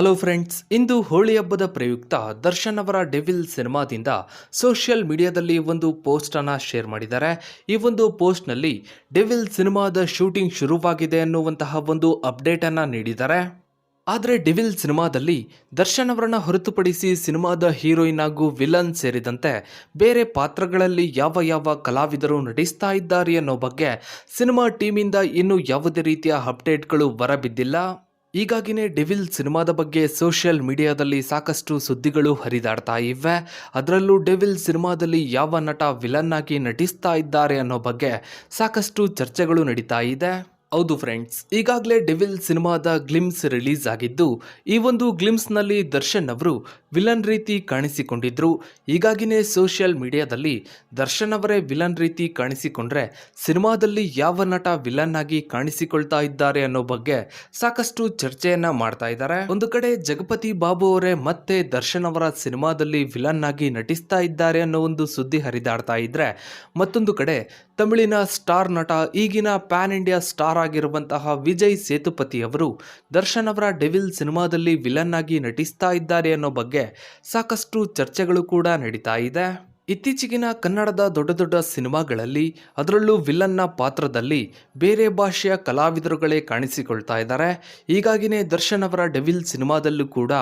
Hello friends ಇಂದು ಹೋಳಿ ಹಬ್ಬದ ಪ್ರಯುಕ್ತ ದರ್ಶನ್ ಅವರ ಡೆವಿಲ್ ಸಿನಿಮಾದಿಂದ ಸೋಷಿಯಲ್ ಮೀಡಿಯಾದಲ್ಲಿ ಒಂದು ಪೋಸ್ಟ್ ಅನ್ನ ಶೇರ್ ಮಾಡಿದ್ದಾರೆ. ಈ ಒಂದು ಪೋಸ್ಟ್ನಲ್ಲಿ ಡೆವಿಲ್ ಸಿನಿಮಾದ ಶೂಟಿಂಗ್ ಶುರುವಾಗಿದೆ ಅನ್ನುವಂತಹ ಒಂದು ಅಪ್ಡೇಟ್ ಅನ್ನ ನೀಡಿದ್ದಾರೆ. ಆದರೆ ಡೆವಿಲ್ ಸಿನಿಮಾದಲ್ಲಿ ದರ್ಶನ್ ಅವರನ್ನು ಹೊರತುಪಡಿಸಿ ಸಿನಿಮಾದ ಹೀರೋಯಿನ್ ಹಾಗೂ ವಿಲನ್ ಸೇರಿದಂತೆ ಬೇರೆ ಪಾತ್ರಗಳಲ್ಲಿ ಯಾವ ಯಾವ ಕಲಾವಿದರು ನಟಿಸ್ತಾ ಇದ್ದಾರೆ ಅನ್ನೋ ಬಗ್ಗೆ ಸಿನಿಮಾ ಟೀಮಿಂದ ಇನ್ನೂ ಯಾವುದೇ ರೀತಿಯ ಅಪ್ಡೇಟ್ಗಳು ಹೊರಬಿದ್ದಿಲ್ಲ. ಹೀಗಾಗಿನೇ ಡೆವಿಲ್ ಸಿನಿಮಾದ ಬಗ್ಗೆ ಸೋಷಿಯಲ್ ಮೀಡಿಯಾದಲ್ಲಿ ಸಾಕಷ್ಟು ಸುದ್ದಿಗಳು ಹರಿದಾಡ್ತಾ ಇವೆ. ಅದರಲ್ಲೂ ಡೆವಿಲ್ ಸಿನಿಮಾದಲ್ಲಿ ಯಾವ ನಟ ವಿಲನ್ ಆಗಿ ನಟಿಸ್ತಾ ಇದ್ದಾರೆ ಅನ್ನೋ ಬಗ್ಗೆ ಸಾಕಷ್ಟು ಚರ್ಚೆಗಳು ನಡೀತಾ ಇದೆ. ಹೌದು ಫ್ರೆಂಡ್ಸ್ ಈಗಾಗಲೇ ಡೆವಿಲ್ ಸಿನಿಮಾದ ಗ್ಲಿಮ್ಸ್ ರಿಲೀಸ್ ಆಗಿದ್ದು, ಈ ಒಂದು ಗ್ಲಿಮ್ಸ್ನಲ್ಲಿ ದರ್ಶನ್ ಅವರು ವಿಲನ್ ರೀತಿ ಕಾಣಿಸಿಕೊಂಡಿದ್ರು. ಈಗಾಗಿನೇ ಸೋಷಿಯಲ್ ಮೀಡಿಯಾದಲ್ಲಿ ದರ್ಶನ್ ಅವರೇ ವಿಲನ್ ರೀತಿ ಕಾಣಿಸಿಕೊಂಡ್ರೆ ಸಿನಿಮಾದಲ್ಲಿ ಯಾವ ನಟ ವಿಲನ್ ಆಗಿ ಕಾಣಿಸಿಕೊಳ್ತಾ ಇದ್ದಾರೆ ಅನ್ನೋ ಬಗ್ಗೆ ಸಾಕಷ್ಟು ಚರ್ಚೆಯನ್ನ ಮಾಡ್ತಾ ಇದ್ದಾರೆ. ಒಂದು ಕಡೆ ಜಗಪತಿ ಬಾಬು ಅವರೇ ಮತ್ತೆ ದರ್ಶನ್ ಅವರ ಸಿನಿಮಾದಲ್ಲಿ ವಿಲನ್ ಆಗಿ ನಟಿಸ್ತಾ ಇದ್ದಾರೆ ಅನ್ನೋ ಒಂದು ಸುದ್ದಿ ಹರಿದಾಡ್ತಾ ಇದ್ರೆ, ಮತ್ತೊಂದು ಕಡೆ ತಮಿಳಿನ ಸ್ಟಾರ್ ನಟ ಈಗಿನ ಪ್ಯಾನ್ ಇಂಡಿಯಾ ಸ್ಟಾರ್ ಆಗಿರುವಂತಹ ವಿಜಯ್ ಸೇತುಪತಿ ಅವರು ದರ್ಶನ್ ಅವರ ಡೆವಿಲ್ ಸಿನಿಮಾದಲ್ಲಿ ವಿಲನ್ ಆಗಿ ನಟಿಸ್ತಾ ಇದ್ದಾರೆ ಅನ್ನೋ ಬಗ್ಗೆ ಸಾಕಷ್ಟು ಚರ್ಚೆಗಳು ಕೂಡ ನಡೀತಾ ಇದೆ. ಇತ್ತೀಚೆಗಿನ ಕನ್ನಡದ ದೊಡ್ಡ ದೊಡ್ಡ ಸಿನಿಮಾಗಳಲ್ಲಿ ಅದರಲ್ಲೂ ವಿಲನ್ನ ಪಾತ್ರದಲ್ಲಿ ಬೇರೆ ಭಾಷೆಯ ಕಲಾವಿದರುಗಳೇ ಕಾಣಿಸಿಕೊಳ್ತಾ ಇದ್ದಾರೆ. ಹೀಗಾಗಿನೇ ದರ್ಶನ್ ಅವರ ಡೆವಿಲ್ ಸಿನಿಮಾದಲ್ಲೂ ಕೂಡ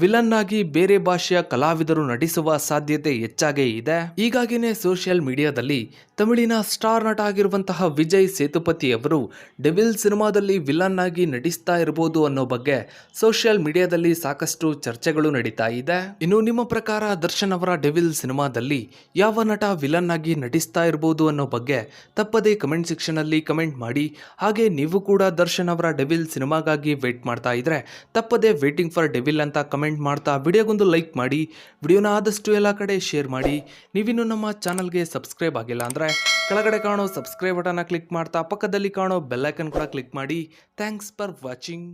ವಿಲನ್ನಾಗಿ ಬೇರೆ ಭಾಷೆಯ ಕಲಾವಿದರು ನಟಿಸುವ ಸಾಧ್ಯತೆ ಹೆಚ್ಚಾಗೇ ಇದೆ. ಹೀಗಾಗಿನೇ ಸೋಷಿಯಲ್ ಮೀಡಿಯಾದಲ್ಲಿ ತಮಿಳಿನ ಸ್ಟಾರ್ ನಟ ಆಗಿರುವಂತಹ ವಿಜಯ್ ಸೇತುಪತಿ ಅವರು ಡೆವಿಲ್ ಸಿನಿಮಾದಲ್ಲಿ ವಿಲನ್ ಆಗಿ ನಟಿಸ್ತಾ ಇರಬಹುದು ಅನ್ನೋ ಬಗ್ಗೆ ಸೋಷಿಯಲ್ ಮೀಡಿಯಾದಲ್ಲಿ ಸಾಕಷ್ಟು ಚರ್ಚೆಗಳು ನಡೀತಾ ಇದೆ. ಇನ್ನು ನಿಮ್ಮ ಪ್ರಕಾರ ದರ್ಶನ್ ಅವರ ಡೆವಿಲ್ ಸಿನಿಮಾದಲ್ಲಿ ಯಾವ ನಟ ವಿಲನ್ ಆಗಿ ನಟಿಸ್ತಾ ಇರ್ಬೋದು ಅನ್ನೋ ಬಗ್ಗೆ ತಪ್ಪದೇ ಕಮೆಂಟ್ ಸೆಕ್ಷನ್ ಅಲ್ಲಿ ಕಮೆಂಟ್ ಮಾಡಿ. ಹಾಗೆ ನೀವು ಕೂಡ ದರ್ಶನ್ ಅವರ ಡೆವಿಲ್ ಸಿನಿಮಾಗಾಗಿ ವೇಟ್ ಮಾಡ್ತಾ ಇದ್ರೆ ತಪ್ಪದೇ ವೇಟಿಂಗ್ ಫಾರ್ ಡೆವಿಲ್ ಅಂತ ಕಮೆಂಟ್ ಮಾಡ್ತಾ ವಿಡಿಯೋಗೊಂದು ಲೈಕ್ ಮಾಡಿ. ವಿಡಿಯೋನ ಆದಷ್ಟು ಎಲ್ಲ ಕಡೆ ಶೇರ್ ಮಾಡಿ. ನೀವಿನ್ನು ನಮ್ಮ ಚಾನಲ್ಗೆ ಸಬ್ಸ್ಕ್ರೈಬ್ ಆಗಿಲ್ಲ ಅಂದರೆ ಕೆಳಗಡೆ ಕಾಣೋ ಸಬ್ಸ್ಕ್ರೈಬ್ ಬಟನ್ನ ಕ್ಲಿಕ್ ಮಾಡ್ತಾ ಪಕ್ಕದಲ್ಲಿ ಕಾಣೋ ಬೆಲ್ಲೈಕನ್ ಕೂಡ ಕ್ಲಿಕ್ ಮಾಡಿ. Thanks for watching.